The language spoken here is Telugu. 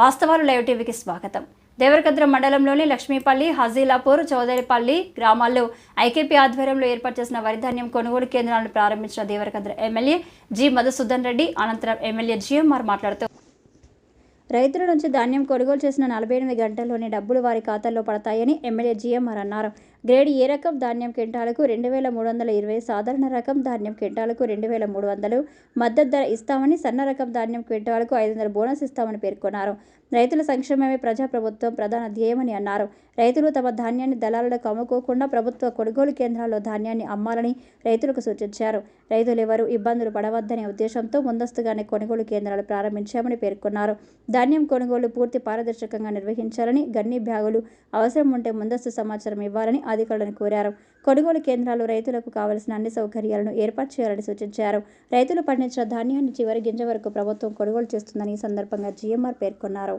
వాస్తవాలు లైవ్ టీవీకి స్వాగతం. దేవరకద్ర మండలంలోని లక్ష్మీపల్లి హజీలాపూర్ చౌదరిపల్లి గ్రామాల్లో ఐకేపీ ఆధ్వర్యంలో ఏర్పాటు చేసిన వరిధాన్యం కొనుగోలు కేంద్రాలను ప్రారంభించిన దేవరకద్ర ఎమ్మెల్యే జి మధుసూదన్ రెడ్డి అనంతరం ఎమ్మెల్యే జిఎంఆర్ మాట్లాడుతూ రైతుల నుంచి ధాన్యం కొనుగోలు చేసిన నలభై ఎనిమిది గంటల్లోనే డబ్బులు వారి ఖాతాల్లో పడతాయని ఎమ్మెల్యే జీఎంఆర్ అన్నారు. గ్రేడ్ ఏ రకం ధాన్యం క్వింటాలకు రెండు వేల మూడు వందల ఇరవై సాధారణ రకం ధాన్యం క్వింటాలకు రెండు వేల మూడు వందలు మద్దతు ధర ఇస్తామని సన్న రకం ధాన్యం క్వింటాలకు ఐదు వందల బోనస్ ఇస్తామని పేర్కొన్నారు. రైతుల సంక్షేమమే ప్రజాప్రభుత్వం ప్రధాన ధ్యేయమని అన్నారు. రైతులు తమ ధాన్యాన్ని దళాలకు అమ్ముకోకుండా ప్రభుత్వ కొనుగోలు కేంద్రాల్లో ధాన్యాన్ని అమ్మాలని రైతులకు సూచించారు. రైతులు ఎవరు ఇబ్బందులు పడవద్దనే ఉద్దేశంతో ముందస్తుగానే కొనుగోలు కేంద్రాలు ప్రారంభించామని పేర్కొన్నారు. ధాన్యం కొనుగోలు పూర్తి పారదర్శకంగా నిర్వహించాలని గన్ని బ్యాగులు అవసరం ఉంటే ముందస్తు సమాచారం ఇవ్వాలని అధికారులను కోరారు. కొనుగోలు కేంద్రాలు రైతులకు కావలసిన అన్ని సౌకర్యాలను ఏర్పాటు చేయాలని సూచించారు. రైతులు పండించిన ధాన్యాన్ని చివరి గింజ వరకు ప్రభుత్వం కొనుగోలు చేస్తుందని ఈ సందర్భంగా జీఎంఆర్ పేర్కొన్నారు.